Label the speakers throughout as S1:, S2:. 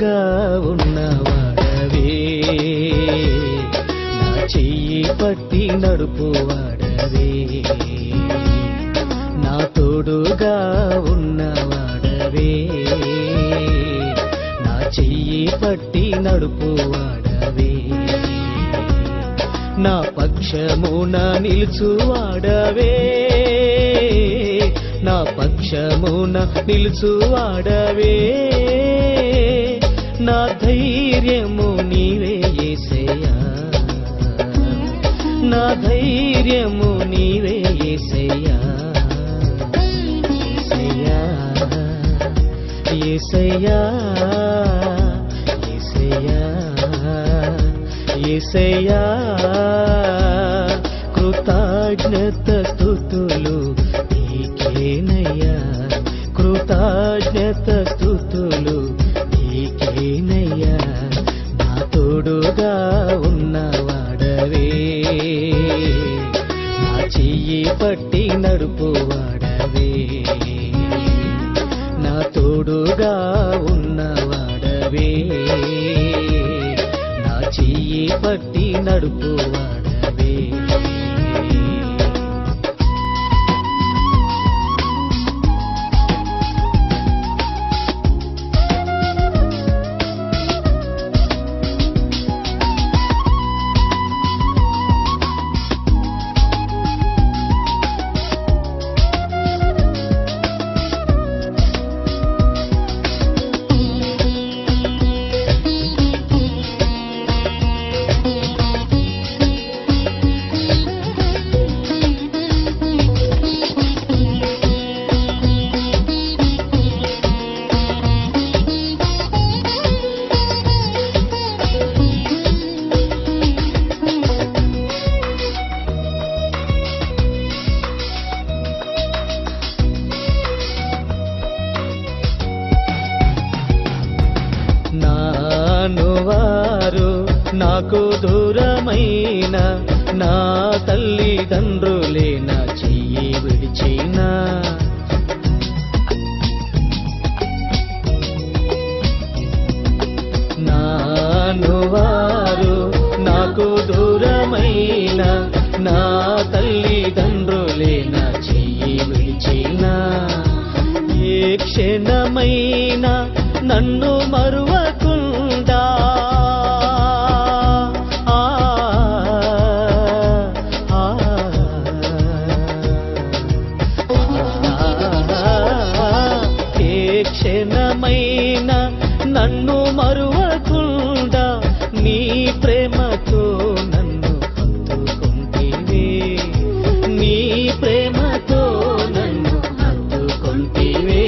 S1: తోడుగా ఉన్నవాడవే నా చెయ్యి పట్టి నడుపువాడవే నా తోడుగా ఉన్నవాడవే నా చెయ్యి పట్టి నడుపువాడవే నా పక్షమున నిలుచువాడవే నా పక్షమున నిలుచువాడవే ధైర్యము నీవే ఏసయ్యా. నా ధైర్యము నీవే ఏసయ్యా. ఏసయ్యా ఏసయ్యా ఏసయ్యా కృతజ్ఞత స్థుతులు నీకేనయ్యా. కృతజ్ఞత స్థుతులు తోడుగా ఉన్నవాడవే నా చెయ్యి పట్టి నడుపువాడవే నా తోడుగా ఉన్నవాడవే నా చెయ్యి పట్టి నడుపువాడవే నాకు దూరమైన నా తల్లిదండ్రులే నా చెయ్యి విడిచినా. నాను వారు నాకు దూరమైన నా తల్లిదండ్రులే నా చెయ్యి విడిచినా. ఏ క్షణమైన నన్ను మరువకు నన్ను మరువకుండా నీ ప్రేమతో నన్ను హత్తుకుంటివే. నీ ప్రేమతో నన్ను హత్తుకుంటివే.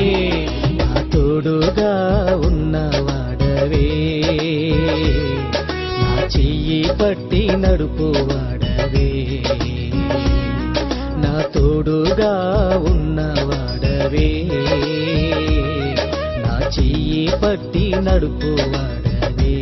S1: నా తోడుగా ఉన్నవాడవే నా చెయ్యి పట్టి నడుపువాడవే నా తోడుగా ఉన్నవాడవే చెయ్యి పట్టి నడుపువాడనే